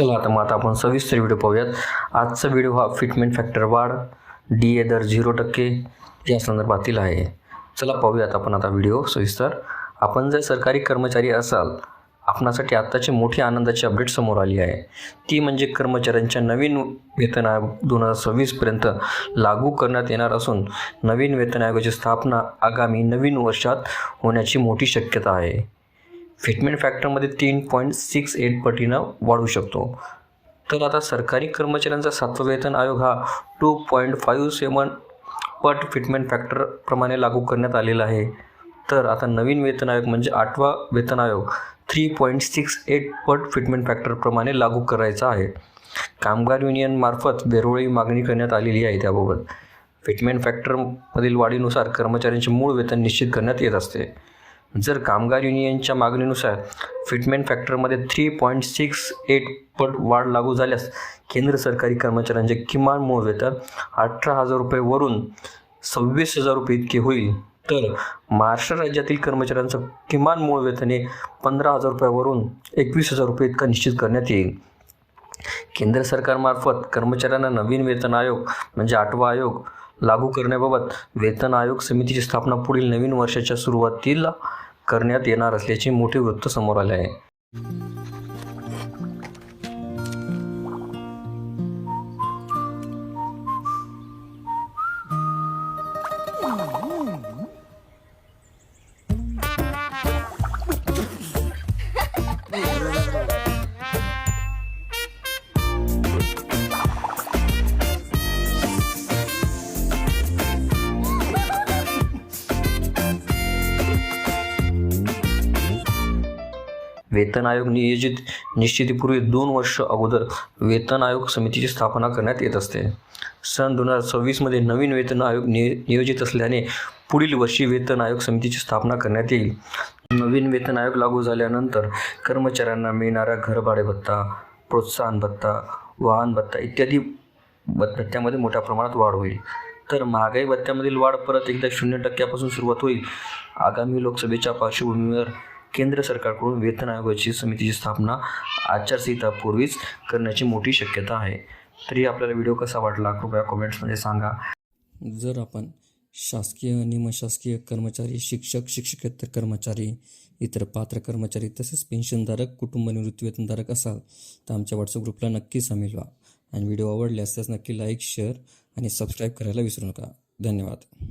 चला आता मग आता आपण सविस्तर व्हिडिओ पाहूयात. आजचा व्हिडिओ हा फिटमेंट फॅक्टर वाढ डी ए दर झिरो टक्के या संदर्भातील आहे. चला पाहूयात आपण आता व्हिडिओ सविस्तर. आपण जर सरकारी कर्मचारी असाल आपणासाठी आत्ताची मोठी आनंदाची अपडेट समोर आली आहे. ती म्हणजे कर्मचाऱ्यांच्या नवीन वेतन आयोग दोन हजार सव्वीसपर्यंत लागू करण्यात येणार असून नवीन वेतन आयोगाची स्थापना आगामी नवीन वर्षात होण्याची मोठी शक्यता आहे. फिटमेंट फॅक्टरमध्ये तीन पॉईंट सिक्स एट पटीनं वाढू शकतो. तर आता सरकारी कर्मचाऱ्यांचा सातवा वेतन आयोग हा टू पॉईंट फाईव्ह सेवन पट फिटमेंट फॅक्टरप्रमाणे लागू करण्यात आलेला आहे. तर आता नवीन वेतन आयोग म्हणजे आठवा वेतन आयोग थ्री पॉईंट सिक्स एट पट फिटमेंट फॅक्टरप्रमाणे लागू करायचा आहे. कामगार युनियनमार्फत वेळोवेळी मागणी करण्यात आलेली आहे त्याबाबत. फिटमेंट फॅक्टरमधील वाढीनुसार कर्मचाऱ्यांचे मूळ वेतन निश्चित करण्यात येत असते. जर कामगार युनियनच्या मागणीनुसार फिटमेंट फॅक्टरमध्ये थ्री पॉईंट सिक्स एट पट वाढ लागू झाल्यास केंद्र सरकारी कर्मचाऱ्यांचे किमान मूळ वेतन अठरा हजार रुपयेवरून सव्वीस हजार रुपये इतके होईल. तर महाराष्ट्र राज्यातील कर्मचाऱ्यांचं किमान मूळ वेतन हे पंधरा हजार रुपयावरून एकवीस हजार रुपये इतका निश्चित करण्यात येईल. केंद्र सरकारमार्फत कर्मचाऱ्यांना नवीन वेतन आयोग म्हणजे आठवा आयोग लागू करण्याबाबत वेतन आयोग समितीची स्थापना पुढील नवीन वर्षाच्या सुरुवातीला करण्यात येणार असल्याचे मोठे वृत्त समोर आले आहे. वेतन आयोग नियोजित निश्चितीपूर्वी दोन वर्ष अगोदर वेतन आयोग समितीची स्थापना करण्यात येत असते. सन दोन हजार सव्वीसमध्ये नवीन वेतन आयोग नि नियोजित असल्याने पुढील वर्षी वेतन आयोग समितीची स्थापना करण्यात येईल. नवीन वेतन आयोग लागू झाल्यानंतर कर्मचाऱ्यांना मिळणारा घरभाडे भत्ता प्रोत्साहन भत्ता वाहन भत्ता इत्यादी भत्त्यामध्ये मोठ्या प्रमाणात वाढ होईल. तर महागाई भत्त्यामधील वाढ परत एकदा शून्य टक्क्यापासून सुरुवात होईल. आगामी लोकसभेच्या पार्श्वभूमीवर केंद्र सरकारकडून वेतन आयोगाची समितीची स्थापना आचारसंहितापूर्वीच करण्याची मोठी शक्यता आहे. तरी आपल्याला व्हिडिओ कसा वाटला? कृपया कॉमेंट्समध्ये सांगा. जर आपण शासकीय निमशासकीय कर्मचारी शिक्षक शिक्षकेतर कर्मचारी इतर पात्र कर्मचारी तसेच पेन्शनधारक कुटुंब निवृत्तीवेतनधारक असाल तर आमच्या व्हॉट्सअप ग्रुपला नक्की सामील व्हा. आणि व्हिडिओ आवडल्यास त्यास नक्की लाईक शेअर आणि सबस्क्राईब करायला विसरू नका. धन्यवाद.